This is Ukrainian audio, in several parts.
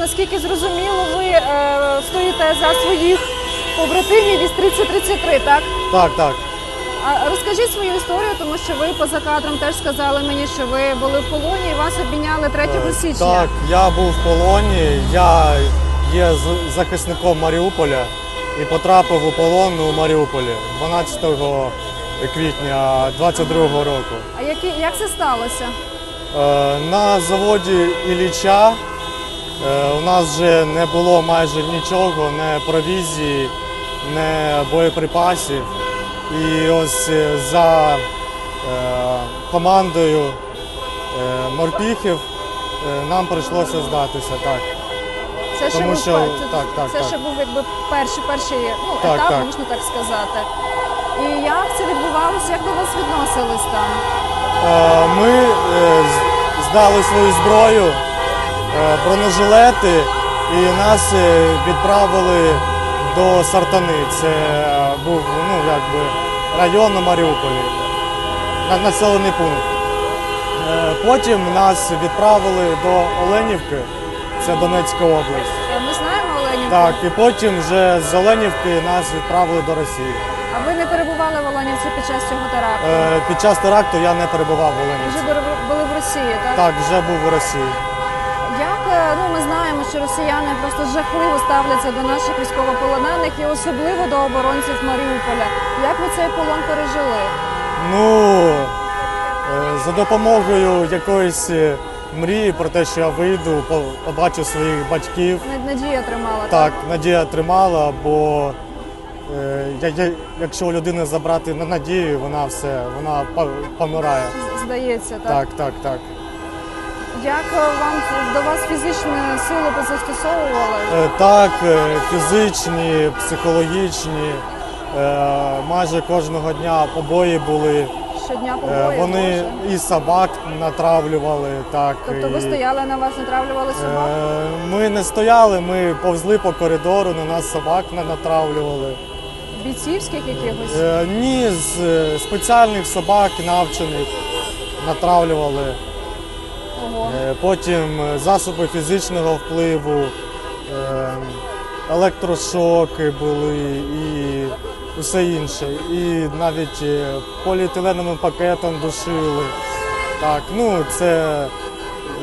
наскільки зрозуміло, ви е, стоїте за своїх побратимів із 3033, так? Так, так. А розкажіть свою історію, тому що ви поза кадром теж сказали мені, що ви були в полоні і вас обміняли 3 Е, січня. Так, я був в полоні, я є з- захисником Маріуполя і потрапив у полон у Маріуполі 12 квітня 22 року. А які, як це сталося? Е, На заводі Ілліча у нас вже не було майже нічого, не провізії, не боєприпасів. І ось е, за е, командою е, морпіхів е, нам прийшлося здатися. Так. Це ще Тому був що- так, так, це так. ще був якби перший перший ну, Так, етап, так. можна так сказати. І як це відбувалося? Як до вас відносились там? Е, Ми е, здали свою зброю, е, бронежилети, і нас е, відправили до Сартани. Це е, був ну, якби, район на Маріуполі, населений пункт. Е, Потім нас відправили до Оленівки, це Донецька область. Е, Ми знаємо Оленівку. Так, і потім вже з Оленівки нас відправили до Росії. А ви не перебували в Оленівці під час цього теракту? Е, Під час теракту я не перебував в Вже Оленівці. були, були в Росії, так? Так, вже був у Росії. Е, ну ми знаємо, що росіяни просто жахливо ставляться до наших військовополонених і особливо до оборонців Маріуполя. Як ви цей полон пережили? Ну, е, за допомогою якоїсь е, мрії про те, що я вийду, побачу своїх батьків. Над- Надія тримала Так, надія тримала, бо е, я- я- якщо у людини забрати на надію, вона все, вона помирає. Здається, так. Так, так, так. Як е, вам до вас фізичні сили застосовували? Е, Так, е, фізичні, психологічні, майже кожного дня побої були. Щодня побої? Вони Боже. і собак натравлювали. Так, Тобто ви і- стояли на вас, натравлювали собак? Ми не стояли, ми повзли по коридору, на нас собак на- натравлювали. Бійцівських якихось? Ні, з спеціальних собак навчених натравлювали. Е, Потім е, засоби фізичного впливу, е, електрошоки були і усе інше. І навіть поліетиленовим пакетом душили. Так, ну це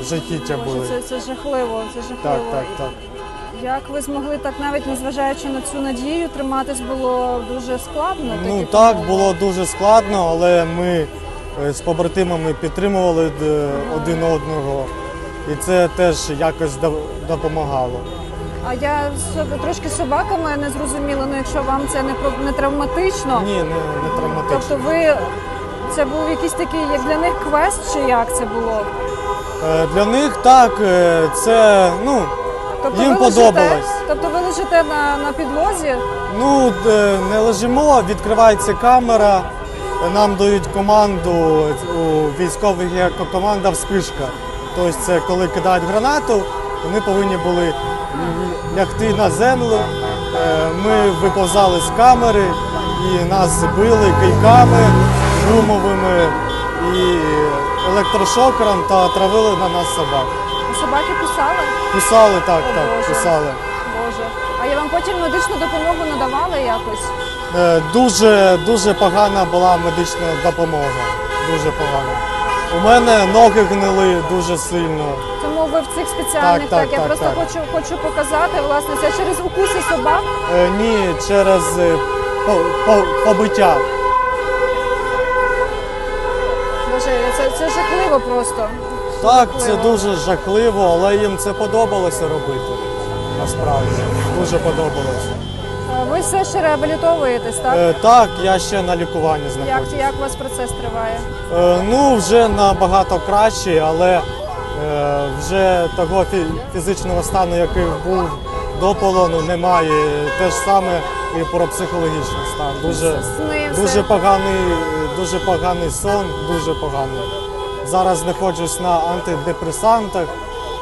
жахіття були. Це, це жахливо, це жахливо. так, так. так. Як ви змогли так, навіть незважаючи на цю надію, триматись було дуже складно? Ну так було дуже складно, але ми з побратимами підтримували один одного, і це теж якось допомагало. А я трошки собаками не зрозуміла, ну якщо вам це не, не травматично, Ні, не, не травматично. тобто ви це був якийсь такий, як для них квест, чи як це було? Е, Для них так, е, це ну, Тобто Їм ви лежите, тобто ви лежите на, на підлозі, ну е, не лежимо, відкривається камера, е, нам дають команду у військових є команда вспишка. Тобто це коли кидають гранату, вони повинні були лягти на землю. Е, Ми виповзали з камери і нас били кийками гумовими і електрошокером та травили на нас собак. собаки кусали. Кусали так, О, так, Боже. кусали. Боже. А я вам потім медичну допомогу надавали якось? Е, Дуже дуже погана була медична допомога. Дуже погана. У мене ноги гнили дуже сильно. Тому ви в цих спеціальних Так, так, я так, просто так. хочу хочу показати. Власне, це через укуси собак. Е, Ні, через е, по- по- побиття. Боже, це, це жахливо просто. Так, це дуже жахливо, але їм це подобалося робити. Насправді дуже подобалося. Ви все ще реабілітовуєтесь, так? Е, Так, я ще на лікуванні Як, знаходжусь. як у вас процес триває? Е, Ну, вже набагато краще, але е, вже того фізичного стану, який був до полону, немає. Те ж саме і про психологічний стан. Дуже, Сни, дуже поганий, дуже поганий сон, дуже поганий. Зараз знаходжусь на антидепресантах,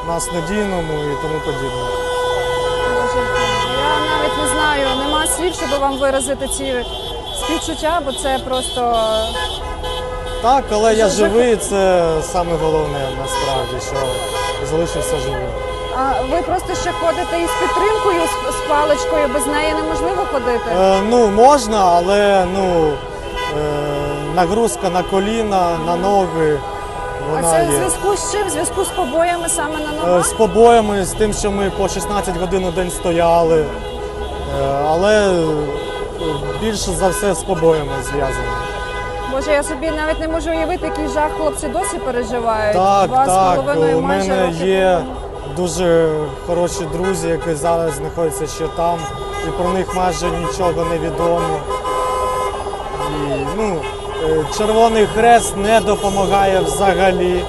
на снодійному і тому подібне. Слів, щоб вам виразити ці співчуття, бо це просто Так, але я живий, це саме головне насправді, що залишився живим. А ви просто ще ходите із підтримкою з, з паличкою, без неї неможливо ходити. Е, ну, можна, але ну, е, нагрузка на коліна, на ноги. А Вона це в є. зв'язку з чим? В зв'язку з побоями саме на Е. З побоями, з тим, що ми по 16 годин у день стояли. Е, Але е, більше за все з побоями зв'язано. Боже, я собі навіть не можу уявити, який жах хлопці досі переживають. Так, Два так. У мене є дуже хороші друзі, які зараз знаходяться ще там, і про них майже нічого не відомо. І, ну, е, Червоний Хрест не допомагає взагалі.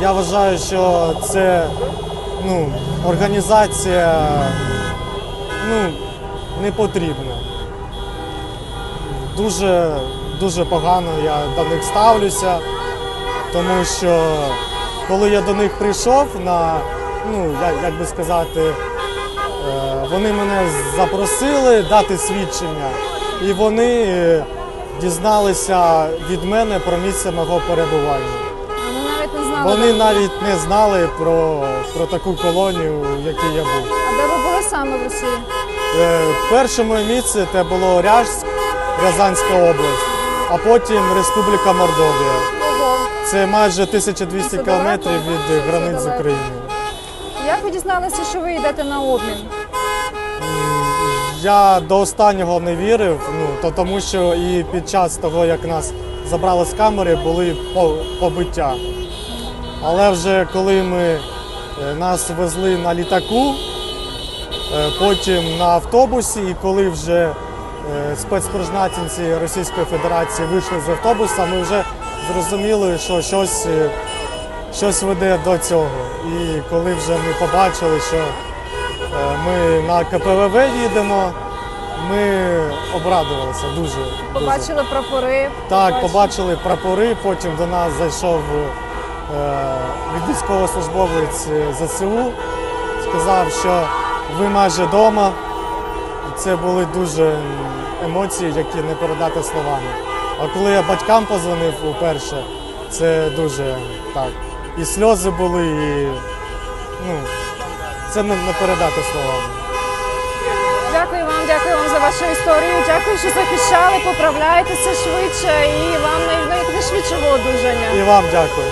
Я вважаю, що це ну, організація ну, не потрібна. Дуже, дуже погано я до них ставлюся, тому що коли я до них прийшов на, ну, як, як би сказати, е, вони мене запросили дати свідчення, і вони е, дізналися від мене про місце мого перебування. Вони навіть не знали про, про таку колонію, в якій я був. А де ви були саме в Росії? Е, Перше моє місце це було Ряжськ, Рязанська область, а потім Республіка Мордовія. Це майже 1200 кілометрів від границь з. Україною. Як ви дізналися, що ви йдете на обмін? Я до останнього не вірив, ну то тому, що і під час того, як нас забрали з камери, були по- побиття. Але вже коли ми е, нас везли на літаку, потім на автобусі, і коли вже е, спецпризначенці Російської Федерації вийшли з автобуса, ми вже зрозуміли, що щось, е, щось веде до цього. І коли вже ми побачили, що Е, Ми на КПВВ їдемо. Ми обрадувалися дуже. дуже. Побачили прапори. Так, побачили прапори, потім до нас зайшов е, військовослужбовець е, ЗСУ, сказав, що ви майже вдома. Це були дуже емоції, які не передати словами. А коли я батькам позвонив уперше, це дуже так. І сльози були, і ну, це не, не передати словами. Дякую вам, дякую вам за вашу історію. Дякую, що захищали, поправляєтеся швидше і вам най- найшвидшого одужання. І вам дякую.